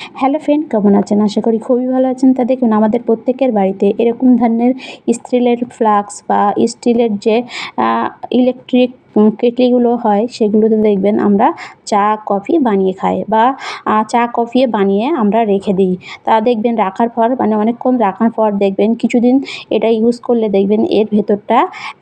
Hello friend, কেমন আছেন? আশা করি খুবই ভালো আছেন। তা দেখুন, আমাদের প্রত্যেকের বাড়িতে এরকম ধরনের স্টিলের ফ্লাক্স বা স্টিলের যে ইলেকট্রিক কেটলিগুলো হয়, সেগুলোতে দেখবেন আমরা চা, কফি বানিয়ে খাই বা চা, কফি বানিয়ে আমরা রেখে দিই। তা দেখবেন রাখার পর মানে অনেকক্ষণ রাখার পর দেখবেন কিছুদিন এটা ইউজ করলে দেখবেন এর ভেতরটা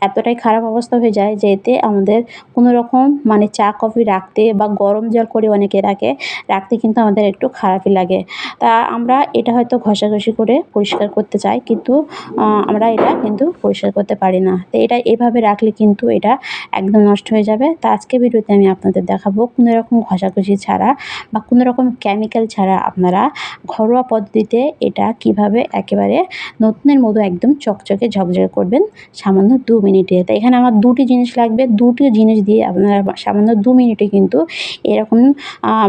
এতটাই খারাপ অবস্থা হয়ে যায় যে এতে আমাদের কোনো রকম মানে চা, কফি রাখতে বা গরম জল করে অনেকে রাখে, রাখতে কিন্তু আমাদের একটু খারাপই লাগে। তা আমরা এটা হয়তো ঘষাঘষি করে পরিষ্কার করতে চাই, কিন্তু আমরা এটা কিন্তু পরিষ্কার করতে পারি না। তো এটা এভাবে রাখলে কিন্তু এটা একদম নষ্ট হয়ে যাবে। তা আজকে ভিডিওতে আমি আপনাদের দেখাবো কোনো রকম ঘষাঘষি ছাড়া বা কোনো রকম কেমিক্যাল ছাড়া আপনারা ঘরোয়া পদ্ধতিতে এটা কীভাবে একেবারে নতুনের মতো একদম চকচকে ঝকঝকে করবেন সামান্য দু মিনিটে। তো এখানে আমার দুটি জিনিস লাগবে। দুটি জিনিস দিয়ে আপনারা সামান্য দু মিনিটে কিন্তু এরকম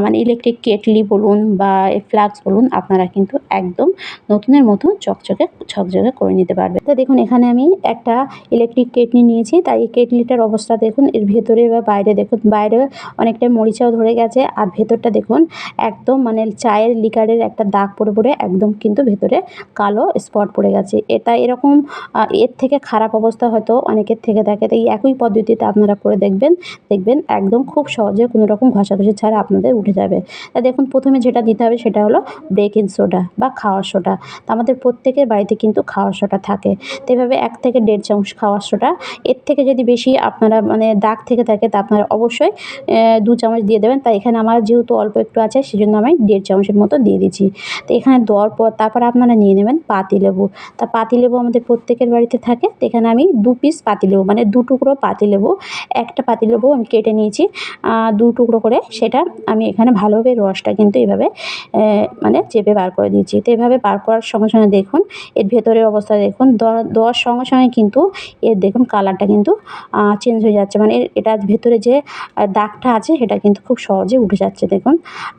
মানে ইলেকট্রিক কেটলি বলুন বা ফ্লাক্স বলুন আপনারা কিন্তু একদম নতুনের মতো চকচকে, ঝকঝকে করে নিতে পারবেন। তো দেখুন এখানে আমি একটা ইলেকট্রিক কেটলি নিয়েছি। তাই এই কেটলিটার অবস্থা দেখুন এর ভেতরে বা বাইরে দেখুন, বাইরে অনেকটা মরিচাও ধরে গেছে। আর ভেতরটা দেখুন, একদম মানে চায়ের লিকারের একটা দাগ পড়ে পড়ে একদম কিন্তু ভেতরে কালো স্পট পড়ে গেছে। এটা এরকম এর থেকে খারাপ অবস্থা হয়তো অনেকের থেকে থাকে। তাই একই পদ্ধতিতে আপনারা করে দেখবেন। দেখবেন একদম খুব সহজে কোনো রকম ঘষাঘষি ছাড়া আপনাদের উঠে যাবে। তা দেখুন, প্রথমে যেটা দিতে হবে সেটা হলো বেকিং সোডা বা খাওয়ার সোডা তা আমাদের প্রত্যেকের বাড়িতে কিন্তু খাওয়ার সোডা থাকে। তো এভাবে এক থেকে দেড় চামচ খাওয়ার সোডা এর থেকে যদি বেশি আপনারা মানে দাগ থেকে থাকে, তা আপনারা অবশ্যই দু চামচ দিয়ে দেবেন। তাই এখানে আমার যেহেতু অল্প একটু আছে, সেজন্য আমি দেড় চামচের মতো দিয়ে দিচ্ছি। তো এখানে দেওয়ার পর তারপর আপনারা নিয়ে নেবেন পাতিলেবু। তা পাতিলেবু আমাদের প্রত্যেকের বাড়িতে থাকে। তো এখানে আমি দু পিস পাতিলেবু মানে দু টুকরো পাতিলেবু, একটা পাতিলেবু আমি কেটে নিয়েছি। দু টুকরো করে সেটা আমি এখানে ভালোভাবে রসটা কিন্তু এভাবে মানে চেপে বার করে দিয়েছি তো এভাবে বার করার সঙ্গে সঙ্গে দেখুন, এর ভেতরের অবস্থা দেখুন। দেওয়ার সঙ্গে সঙ্গে কিন্তু এর দেখুন কালারটা কিন্তু চেঞ্জ হয়ে যাচ্ছে। মানে এটার ভেতরে যে দাগটা আছে সেটা কিন্তু খুব সহজে উঠে যাচ্ছে দেখুন।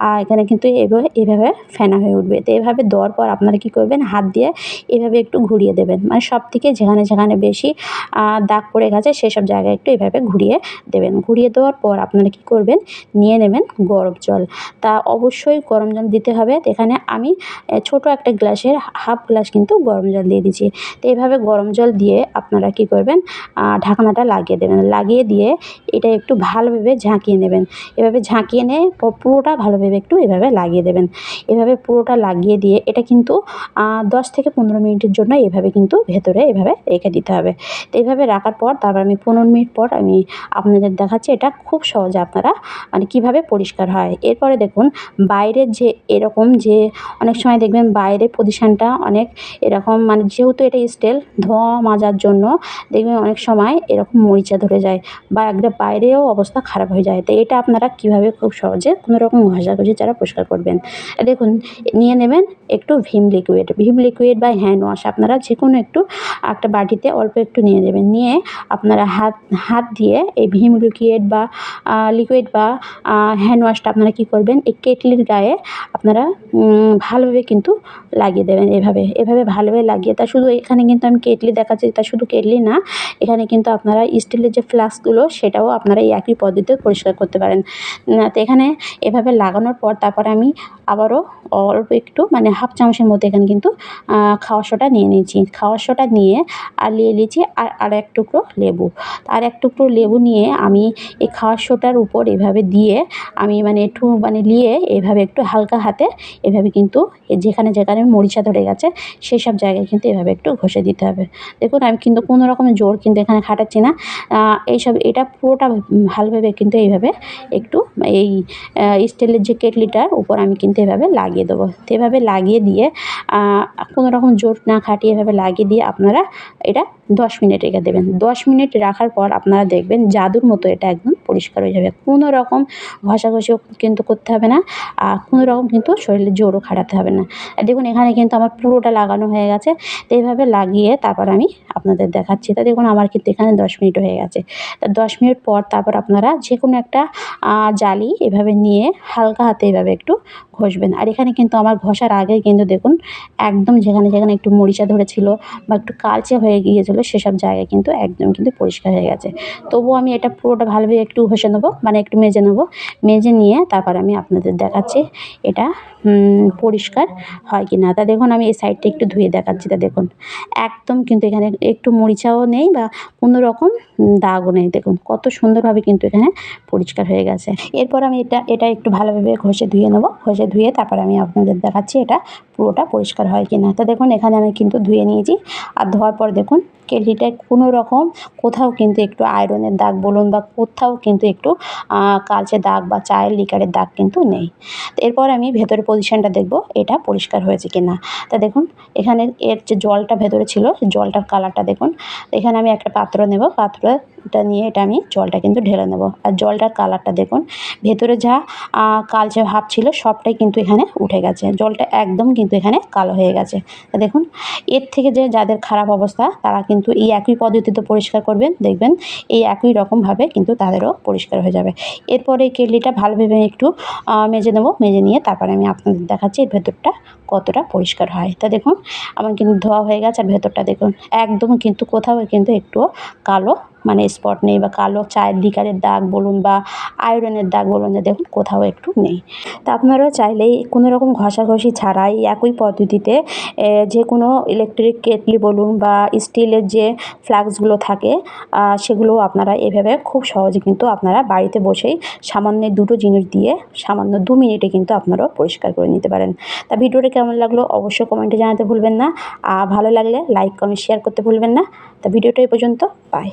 আর এখানে কিন্তু এভাবে এভাবে ফেনা হয়ে উঠবে। তো এভাবে দেওয়ার পর আপনারা কী করবেন? হাত দিয়ে এভাবে একটু ঘুরিয়ে দেবেন। মানে সব থেকে যেখানে যেখানে বেশি দাগ পড়ে গেছে সেসব জায়গায় একটু এভাবে ঘুরিয়ে দেবেন। ঘুরিয়ে দেওয়ার পর আপনারা কী করবেন? নিয়ে নেবেন গরম জল। তা অবশ্যই গরম জল দিতে হবে। এখানে আমি ছোট একটা গ্লাসের হাফ গ্লাস কিন্তু গরম জল দিয়ে দিচ্ছি। তো এভাবে গরম জল দিয়ে আপনারা কী করবেন? ঢাকনাটা লাগিয়ে দেবেন। লাগিয়ে দিয়ে এটা একটু ভালোভাবে ঝাঁকিয়ে নেবেন। এভাবে ঝাঁকিয়ে নিয়ে পুরোটা ভালোভাবে একটু এভাবে লাগিয়ে দেবেন। এভাবে পুরোটা লাগিয়ে দিয়ে এটা কিন্তু দশ থেকে পনেরো মিনিটের জন্য এভাবে কিন্তু ভেতরে এভাবে রেখে দিতে হবে। তো এইভাবে রাখার পর তারপর আমি পনেরো মিনিট পর আমি আপনাদের দেখাচ্ছি এটা খুব সহজে আপনারা মানে কীভাবে পরিষ্কার হয়। এরপরে দেখুন, বাইরের যে এরকম যে, অনেক সময় দেখবেন বাইরে পজিশানটা অনেক এরকম মানে যেহেতু এটা স্টেল, ধোয়া মাজার জন্য দেখবেন অনেক সময় এরকম মরিচা ধরে যায়। বা একটা বাইরেও অবস্থা খারাপ হয়ে যায়। তো এটা আপনারা কীভাবে খুব সহজে কোনো রকম ঘষাঘষি ছাড়া পরিষ্কার করবেন? দেখুন, নিয়ে নেবেন একটু ভিম লিকুইড ভিম লিকুইড বা হ্যান্ড ওয়াশ আপনারা যে কোনো একটু একটা বাটিতে অল্প একটু নিয়ে নেবেন। নিয়ে আপনারা হাত হাত দিয়ে এই ভিম লিকুইড বা লিকুইড বা হ্যান্ড ওয়াশটা আপনারা কী করবেন? এই কেটলির গায়ে আপনারা ভালোভাবে কিন্তু লাগিয়ে দেবেন এভাবে। এভাবে ভালোভাবে লাগিয়ে তা শুধু এখানে কিন্তু আমি কেটলি দেখাচ্ছি, তা শুধু কেটলি না। এখানে কিন্তু আপনারা স্টিলের যে ফ্লাস্কগুলো সেটাও আপনারা এই একই পদ্ধতিতে পরিষ্কার করতে পারেন। তো এখানে এভাবে লাগানোর পর তারপরে আমি আবারও অল্প একটু মানে হাফ চামচের মতো এখানে কিন্তু খাওয়ার সোডা নিয়ে নিয়েছি। খাওয়ার সোডা নিয়ে আর নিয়ে নিয়েছি আর আর এক টুকরো লেবু। আর এক টুকরো লেবু নিয়ে আমি এই খাওয়ার সোডার উপর এভাবে দিয়ে আমি মানে একটু মানে নিয়ে এভাবে একটু হালকা হাতে এভাবে কিন্তু যেখানে যেখানে মরিচা ধরে গেছে সেই সব জায়গায় কিন্তু এভাবে একটু ঘষে দিতে হবে। দেখুন আমি কিন্তু কোনো রকমের জোর কিন্তু এখানে খাটাচ্ছি না। এইসব এটা পুরোটা ভালোভাবে কিন্তু এইভাবে একটু এই স্টিলের যে কেটলিটার উপর আমি কিন্তু এভাবে লাগিয়ে দেবো। তো এভাবে লাগিয়ে দিয়ে কোনো রকম জোর না খাটিয়ে এভাবে লাগিয়ে দিয়ে আপনারা এটা দশ মিনিট রেখে দেবেন। দশ মিনিট রাখার পর আপনারা দেখবেন জাদুর মতো এটা একদম পরিষ্কার হয়ে যাবে। কোনো রকম ঘষাঘষিও কিন্তু করতে হবে না, আর কোনো রকম কিন্তু শরীরে জোরও খাটাতে হবে না। দেখুন, এখানে কিন্তু আমার পুরোটা লাগানো হয়ে গেছে, তো এইভাবে লাগিয়ে তারপর আমি আপনাদের দেখাচ্ছি। তা দেখুন, আমার কিন্তু এখানে দশ মিনিট হয়ে গেছে। তা দশ মিনিট পর তারপর আপনারা যে কোনো একটা জালি এভাবে নিয়ে হালকা হাতে এভাবে একটু ঘষবেন। আর এখানে কিন্তু আমার ঘষার আগে কিন্তু দেখুন, একদম যেখানে যেখানে একটু মরিচা ধরেছিল বা একটু কালচে হয়ে গিয়েছিল, সেসব জায়গায় কিন্তু একদম কিন্তু পরিষ্কার হয়ে গেছে। তবুও আমি এটা পুরোটা ভালোভাবে একটু ঘষে নেব মানে একটু মেজে নেব। মেজে নিয়ে তারপর আমি আপনাদের দেখাচ্ছি এটা পরিষ্কার হয় কি না তা দেখুন, আমি এই সাইডটা একটু ধুয়ে দেখাচ্ছি, তা দেখুন। একদম কিন্তু এখানে একটু মরিচাও নেই বা কোনো রকম দাগও নেই। দেখুন, কত সুন্দরভাবে কিন্তু এখানে পরিষ্কার হয়ে গেছে। এরপর আমি এটা এটা একটু ভালোভাবে ঘষে ধুয়ে নেব। ঘষে ধুয়ে তারপর আমি আপনাদের দেখাচ্ছি এটা পুরোটা পরিষ্কার হয় কি না তা দেখুন, এখানে আমি কিন্তু ধুয়ে নিয়েছি। আর ধোয়ার পর দেখুন কেটলিটায় কোনো রকম কোথাও কিন্তু একটু আয়রনের দাগ বলুন বা কোথাও কিন্তু একটু কালচে দাগ বা চায়ের লিকারের দাগ কিন্তু নেই। এরপর আমি ভেতরের পজিশনটা দেখব, এটা পরিষ্কার হয়েছে কিনা। তা দেখুন, এখানে এর যে জলটা ভেতরে ছিল, জলটার কালারটা দেখুন। এখানে আমি একটা পাত্র নেব পাত্রটা নিয়ে এটা আমি জলটা কিন্তু ঢেলে নেব। আর জলটার কালারটা দেখুন, ভেতরে যা কালচে ভাব ছিল সবটাই কিন্তু এখানে উঠে গেছে। জলটা একদম কিন্তু এখানে কালো হয়ে গেছে। দেখুন, এর থেকে যে যাদের খারাপ অবস্থা, তারা কিন্তু এই একই পদ্ধতিতে পরিষ্কার করবেন। দেখবেন, এই একই রকমভাবে কিন্তু তাদেরও পরিষ্কার হয়ে যাবে। এরপরে এই কেটলিটা ভালোভাবে একটু মেজে নেব। মেজে নিয়ে তারপরে আমি আপনাদের দেখাচ্ছি এর ভেতরটা কতটা পরিষ্কার হয়। তা দেখুন, আমার কিন্তু ধোয়া হয়ে গেছে। আর ভেতরটা দেখুন, একদম কিন্তু কোথাও কিন্তু একটুও কালো মানে স্পট নেই বা কালো চায়ের লিকারের দাগ বলুন বা আয়রনের দাগ বলুন যে দেখুন কোথাও একটু নেই। তা আপনারাও চাইলেই কোনো রকম ঘষাঘষি ছাড়াই একই পদ্ধতিতে যে কোনো ইলেকট্রিক কেটলি বলুন বা স্টিলের যে ফ্লাক্সগুলো থাকে আহ, সেগুলো আপনারা এভাবে খুব সহজে কিন্তু আপনারা বাড়িতে বসেই সামান্য দুটো জিনিস দিয়ে সামান্য দু মিনিটে কিন্তু আপনারাও পরিষ্কার করে নিতে পারেন। তা ভিডিওটা কেমন লাগল অবশ্যই কমেন্টে জানাতে ভুলবেন না। আর ভালো লাগলে লাইক কমেন্ট শেয়ার করতে ভুলবেন না। তা ভিডিওটা এই পর্যন্ত বাই